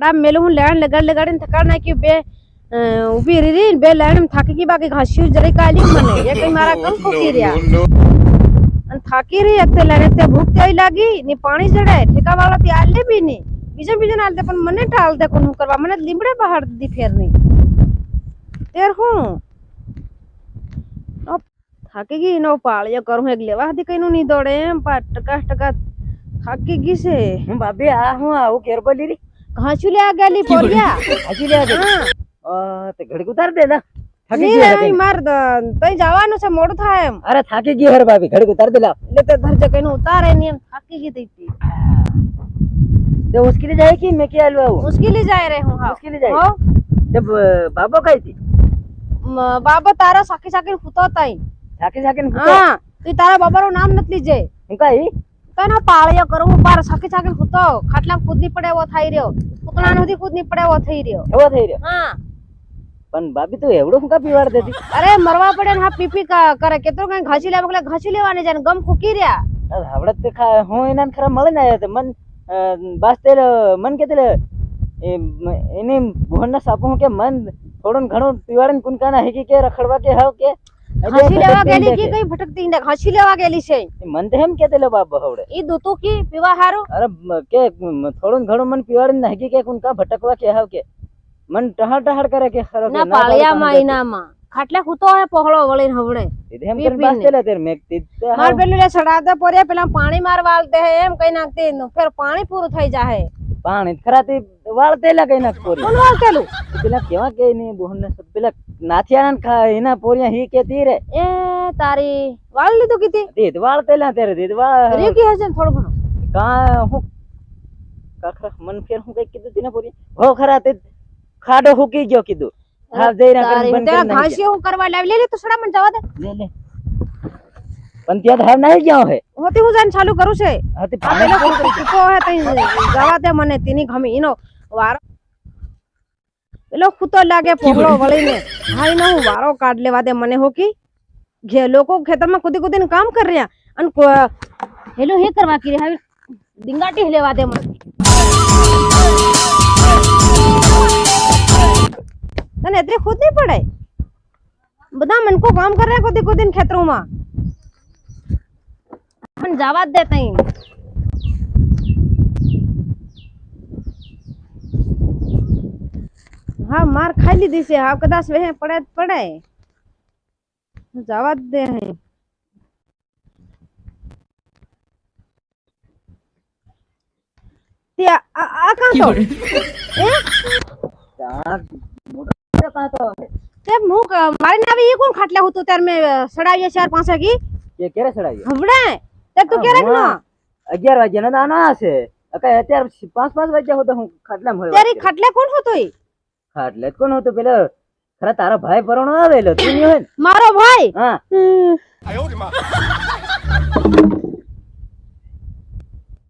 આ મેલું હું લેણ લગાડ લગાડીને થકાડ નાખ્યું બે અ, ઊભી રહી રહી ને બે લેણ થાકી ગઈ બાકી ઘાસ્યું જરી કાઢી મને એ કઈ મારા કમ ફૂકી રહ્યા અને થાકી રહી એક તો લેણે તે ભૂખ તેવી લાગી ને પાણી ચડે ઠેકા વાળા તે આલે બી નહીં બીજા બીજા ને આલતે પણ મને ટાળ દે કોણ હું કરવા મને લીમડે બહાર દી ફેર નહીં તેર હું ઓ, થાકી ગઈ નો પાળ્યો કરું એક લેવા હતી કઈ નું નહીં દોડે એમ પા ટકા ટકા થાકી ગઈ છે હું ભાભી આ હું આવું કેર બોલી રહી ઘાસુ લે ગયેલી? પોરિયા હજી લે આજે હા. અ, તે ઘડીક ઉતાર દે ના. થાકી નહીં ગઈ રે, હે અહીં માર દ- તઈ જવાનું છે મોડું થાય એમ. અરે થાકી ગયો હર ભાભી ઘડીક ઉતાર દે લા. એટલે તે ધરજે કઈ ઉતારે નહીં એમ. થાકી ગઈ તઈ તે. ઉસકી જાય કે મે કે આલું આવું? મુશ્કેલી જાય રે હું હા. મુશ્કેલી જાય? હો. તે બાબો કઈ થી બાબો તારા સાકી સાકી ફૂતો તઈ. સાકી સાકી ને હા તું તારા બાબાનું નામ નથી લીજે. હું કઈ? તને પાળ્યો કરવું હું પાર સખી સખી હુતો. ખાટલા કૂદની પડે એવો થઈ રહ્યો. પુતળા સુધી કૂદની પડે એવો થઈ રહ્યો. એવો થઈ રહ્યો? હા. પણ ભાભી તું એવડો શું કા પીવાડ દેતી? અરે મરવા પડે ને હા પીપી કરે. કેતો કઈ ઘસી લેવા એટલે ઘસી લેવાની જાય ને ગમ ફૂકી રહ્યા. હવડે તે હું એના ખરા મળે ને મન બસ તે મન કે તે એને ભોન સાપો હું કે મન થોડું ઘણું પીવાડે ને કુનકાના હેકી કે રખડવા કે હવ કે? ઘાસી લેવા ગયેલી કે કઈ ભટકતી ને ઘાસી લેવા ગયેલી છે. મન તો એમ કેતે લે બાપ હવડે ઈ દૂતું કી? પીવા હારું? અરે મ- કે મ- થોડું ઘણું મન પીવાડે ને હેકી કે કુનકા ભટકવા કે હાવ કે? મન ટહાડ ટહાડ કરે કે ખરો કે ના પાળિયામાં ઈનામાં. ખાટલે કૂતો હે પહોળો વળીને હવડે. એમ કરીને બાસ પીને. તેર મેં તે માર પેલું લે સડાતે પોરે પેલા પાણી મારવા આલતે હે એમ કઈ નાખતી ફેર પાણી પૂરું થઈ જાહે. પાણી ખરાતી કઈ પોરી કોણ વાળતેલું? પેલા કેવા કે ની બોહન પેલા નાથિયા ખા એના પોરિયા હી કે તીરે એ તારી વાળ લીધું કીધી? દીદ વાળ તેરે દીદ વાળ રેકી હશે થોડું ઘણું? કા હું કાખરા મન ફેર હું કઈ કીધું તીને પોરી હો ખરા તે ખાડો હુકી ગયો કીધું. હા જઈ ના તારી બંધ કરી ઘાસી હું કરવા લાવી લે લે તો સડા મન જવા દે. લે લે. પણ ત્યાં તો નહીં ગયો હે. હોતી હું જઈને ચાલુ કરું છે. હતી આ પેલો હે તઈ જવા દે મને તેની ગમી ઈનો વારો પેલો કૂતો લાગે પોગળો વળીને. હા ઈનો હું વારો કાઢ લેવા દે મને હોકી ઘે લોકો ખેતરમાં કૂદી કૂદીને કામ કરી રહ્યા અને કો- હેલો હે કરવા કી હવે ડીંગાટી લેવા દે મને. તને એટલી ખુદ નહીં પડે? બધા મનકો કામ કરે કૂદી કૂદીને ખેતરોમાં. પણ જવા જ દે હા માર ખાઈ લીધી છે. હા કદાચ વહે પડે પડાય પડે. જવા જ દે અહીં. તે આ કાં તો એ કાં તો? હે. તે હું મારી નાવી ઈ કોણ ખાટલે હતું ત્યારે મેં સડાવીએ ચાર પાંચ વાગી. કે ક્યારે ચડાવ્યો હવડે તે તું ક્યારે હા, અગિયાર વાગ્યા ના ના હશે અત્યારે પાંચ પાંચ વાગ્યા હોતો હું ખાટલા મળવા તારી ખાટલે કોણ હતું? ખાટલે જ કોણ હતું પેલો ખરા તારો ભાઈ પરણો આવેલો તું નહીં મારો ભાઈ? હા.